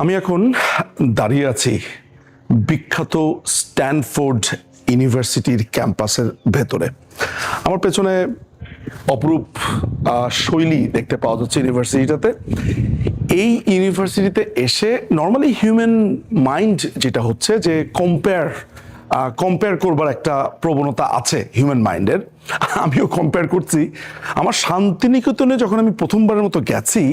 আমি এখন দাঁড়িয়ে আছি বিখ্যাত স্ট্যানফোর্ড ইউনিভার্সিটির ক্যাম্পাসের ভেতরে। আমার পেছনে অপরূপ শৈলী দেখতে পাওয়া যাচ্ছে ইউনিভার্সিটিটাতে। এই ইউনিভার্সিটিতে এসে নর্মালি হিউম্যান মাইন্ড যেটা হচ্ছে যে কম্পেয়ার কম্পেয়ার করবার একটা প্রবণতা আছে হিউম্যান মাইন্ডের আমিও কম্পেয়ার করছি। আমার শান্তিনিকেতনে যখন আমি প্রথমবারের মতো গেছি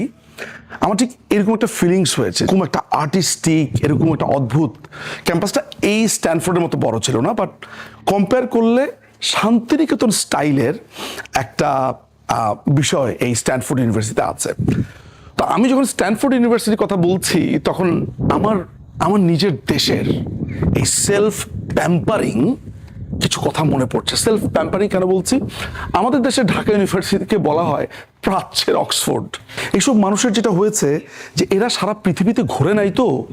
আমার ঠিক এরকম একটা ফিলিংস হয়েছে, এরকম একটা আর্টিস্টিক এরকম একটা অদ্ভুত। ক্যাম্পাসটা এই স্ট্যানফোর্ডের মতো বড় ছিল না বাট কম্পেয়ার করলে শান্তিনিকেতন স্টাইলের একটা বিষয় এই স্ট্যানফোর্ড ইউনিভার্সিটিতে আছে। তো আমি যখন স্ট্যানফোর্ড ইউনিভার্সিটির কথা বলছি, তখন আমার আমার নিজের দেশের এই সেলফ প্যাম্পারিং কিছু কথা মনে পড়ছে। সেলফ প্যাম্পারিং কেন বলছি? আমাদের দেশে ঢাকা ইউনিভার্সিটিকে বলা হয় প্রাচ্যের অক্সফোর্ড। এইসব মানুষের যেটা হয়েছে যে এরা সারা পৃথিবীতে ঘোরে নাই তো,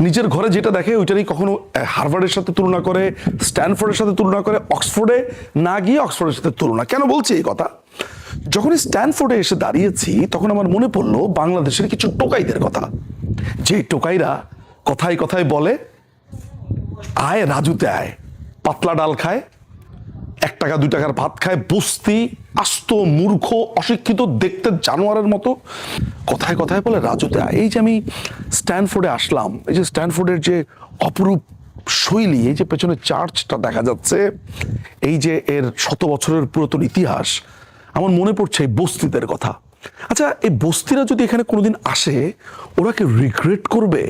নিজের ঘরে যেটা দেখে ওইটারই কখনো হার্ভার্ডের সাথে তুলনা করে, স্ট্যানফোর্ডের সাথে তুলনা করে, অক্সফোর্ডে না গিয়ে অক্সফোর্ডের সাথে তুলনা। কেন বলছি এই কথা? যখন স্ট্যানফোর্ডে এসে দাঁড়িয়েছি, তখন আমার মনে পড়ল বাংলাদেশের কিছু টোকাইদের কথা। যে টোকাইরা কথায় কথায় বলে, আয় রাজুতে আয়, পাতলা ডাল খায় এক টাকা, দুই টাকার ভাত খায়, বস্তি, আস্ত, মূর্খ, অশিক্ষিত, দেখতে জানোয়ারের মতো। কথায় কথায় বলে রাজুতে এই যে আমি স্ট্যানফোর্ডে আসলাম, এই যে স্ট্যানফোর্ডের যে অপরূপ শৈলী, এই যে পেছনে চার্চটা দেখা যাচ্ছে, এই যে এর শত বছরের পুরাতন ইতিহাস, আমার মনে পড়ছে এই বস্তিদের কথা। আচ্ছা এই বস্তিরা যদি এখানে কোনোদিন আসে, ওরা কি রিগ্রেট করবে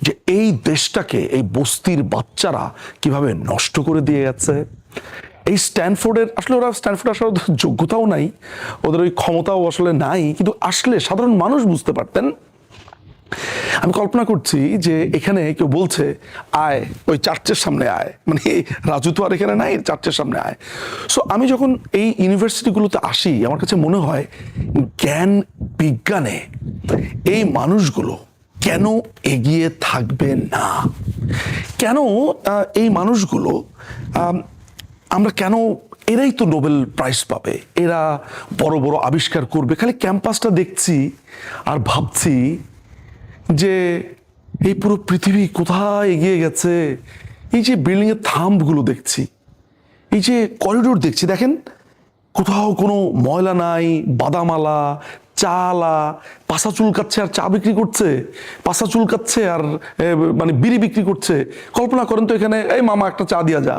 যে এই দেশটাকে, এই বস্তির বাচ্চারা কীভাবে নষ্ট করে দিয়ে যাচ্ছে? এই স্ট্যানফোর্ডের, আসলে ওরা স্ট্যানফোর্ড আসার যোগ্যতাও নাই, ওদের ওই ক্ষমতাও আসলে নাই, কিন্তু আসলে সাধারণ মানুষ বুঝতে পারতেন। আমি কল্পনা করছি যে এখানে কেউ বলছে, আয়, ওই চার্চের সামনে আয়। মানে রাজু তো আর এখানে নাই, চার্চের সামনে আয়। সো আমি যখন এই ইউনিভার্সিটিগুলোতে আসি, আমার কাছে মনে হয়, জ্ঞান বিজ্ঞানে এই মানুষগুলো কেন এগিয়ে থাকবে না? কেন এই মানুষগুলো আমরা কেন এরাই তো নোবেল প্রাইজ পাবে? এরা বড় বড় আবিষ্কার করবে। খালি ক্যাম্পাসটা দেখছি আর ভাবছি যে এই পুরো পৃথিবী কোথায় এগিয়ে গেছে? এই যে বিল্ডিং এর থাম্বগুলো দেখছি, এই যে করিডোর দেখছি, দেখেন? কোথাও কোনো ময়লা নাই, বাদামালা, চালা পাশা চুলকাচ্ছে আর চা বিক্রি করছে পাশা চুলকাচ্ছে আর মানে বিড়ি বিক্রি করছে। কল্পনা করেন তো এখানে, এই মামা, একটা চা দিয়া যা।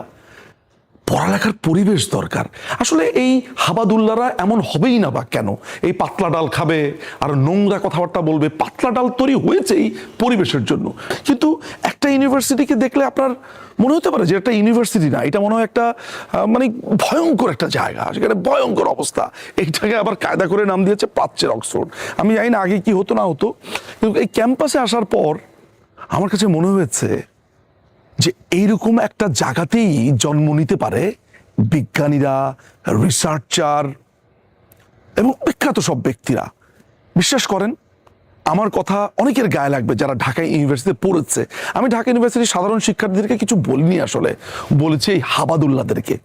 পড়ালেখার পরিবেশ দরকার। আসলে এই হাবাদুল্লারা এমন হবেই না বা কেন? এই পাতলা ডাল খাবে, আর নোংরা কথাবার্তা বলবে, পাতলা ডাল তৈরি হয়েছেই পরিবেশের জন্য। কিন্তু একটা ইউনিভার্সিটিকে দেখলে আপনার মনে হতে পারে যে একটা ইউনিভার্সিটি না, এটা মনে হয় একটা মানে ভয়ঙ্কর একটা জায়গা, সেখানে ভয়ঙ্কর অবস্থা। এইটাকে আবার কায়দা করে নাম দিয়েছে প্রাচ্যের অক্সফোর্ড। আমি জানি না আগে কি হতো, না হতো। কিন্তু এই ক্যাম্পাসে আসার পর আমার কাছে মনে হয়েছে যে এইরকম একটা জায়গাতেই জন্ম নিতে পারে বিজ্ঞানীরা রিসার্চার এবং বিখ্যাত সব ব্যক্তিরা। বিশ্বাস করেন, আমার কথা অনেকের গায়ে লাগবে যারা ঢাকা ইউনিভার্সিটিতে পড়েছে। আমি ঢাকা ইউনিভার্সিটির সাধারণ শিক্ষার্থীদেরকে কিছু বলিনি আসলে। বলেছি এই হাবাদুল্লাদেরকে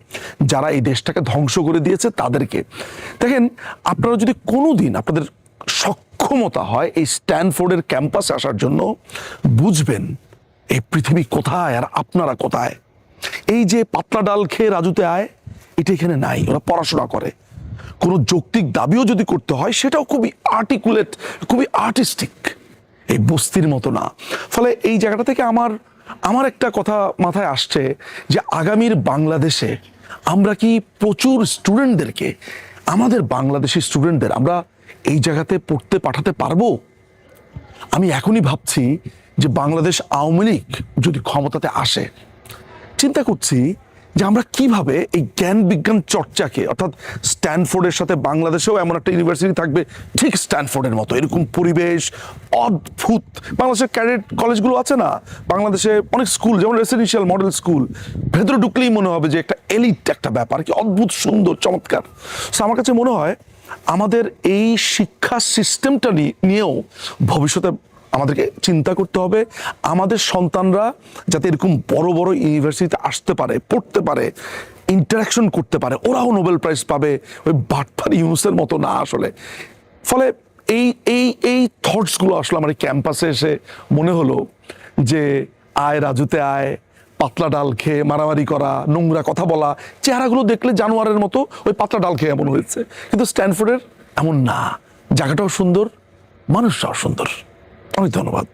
যারা এই দেশটাকে ধ্বংস করে দিয়েছে তাদেরকে। দেখেন, আপনারা যদি কোনো দিন আপনাদের সক্ষমতা হয় এই স্ট্যানফোর্ডের ক্যাম্পাসে আসার জন্য, বুঝবেন এই পৃথিবী কোথায় আর আপনারা কোথায়? এই যে পাতলা ডাল খেয়ে রাজুতে আয়, এটা এখানে নাই, ওরা পড়াশোনা করে। কোনো যৌক্তিক দাবিও যদি করতে হয়, সেটাও খুবই আর্টিকুলেট, খুবই আর্টিস্টিক। এই বস্তির মতো না। ফলে এই জায়গাটা থেকে আমার আমার একটা কথা মাথায় আসছে যে আগামীর বাংলাদেশে আমরা কি প্রচুর স্টুডেন্টদেরকে, আমাদের বাংলাদেশি স্টুডেন্টদের আমরা এই জায়গাতে পড়তে পাঠাতে পারব? আমি এখনই ভাবছি যে বাংলাদেশ আওয়ামী লীগ যদি ক্ষমতাতে আসে, চিন্তা করছি যে আমরা কীভাবে এই জ্ঞান বিজ্ঞান চর্চাকে, অর্থাৎ স্ট্যানফোর্ডের সাথে বাংলাদেশেও এমন একটা ইউনিভার্সিটি থাকবে, ঠিক স্ট্যানফোর্ডের মতো, এরকম পরিবেশ, অদ্ভুত, বাংলাদেশের ক্যাডেট কলেজগুলো আছে না, বাংলাদেশে অনেক স্কুল যেমন রেসিডেন্সিয়াল মডেল স্কুল ভেতরে ঢুকলেই মনে হবে যে একটা এলিট একটা ব্যাপার, কি অদ্ভুত, সুন্দর, চমৎকার। সো আমার কাছে মনে হয় আমাদের এই শিক্ষা সিস্টেমটা নিয়েও ভবিষ্যতে আমাদেরকে চিন্তা করতে হবে। আমাদের সন্তানরা যাতে এরকম বড় বড় ইউনিভার্সিটিতে আসতে পারে, পড়তে পারে ইন্টারাকশন করতে পারে, ওরাও নোবেল প্রাইজ পাবে। ওই বাটফার ইউনুসের মতো না আসলে। ফলে এই এই এই থটসগুলো আসলে আমার এই ক্যাম্পাসে এসে মনে হলো যে, আয় রাজুতে আয়, পাতলা ডাল খেয়ে মারামারি করা, নোংরা কথা বলা, চেহারাগুলো দেখলে জানোয়ারের মতো ওই পাতলা ডাল খেয়ে এমন হয়েছে। কিন্তু স্ট্যানফোর্ডের এমন না। জায়গাটাও সুন্দর, মানুষটাও সুন্দর। অনেক ধন্যবাদ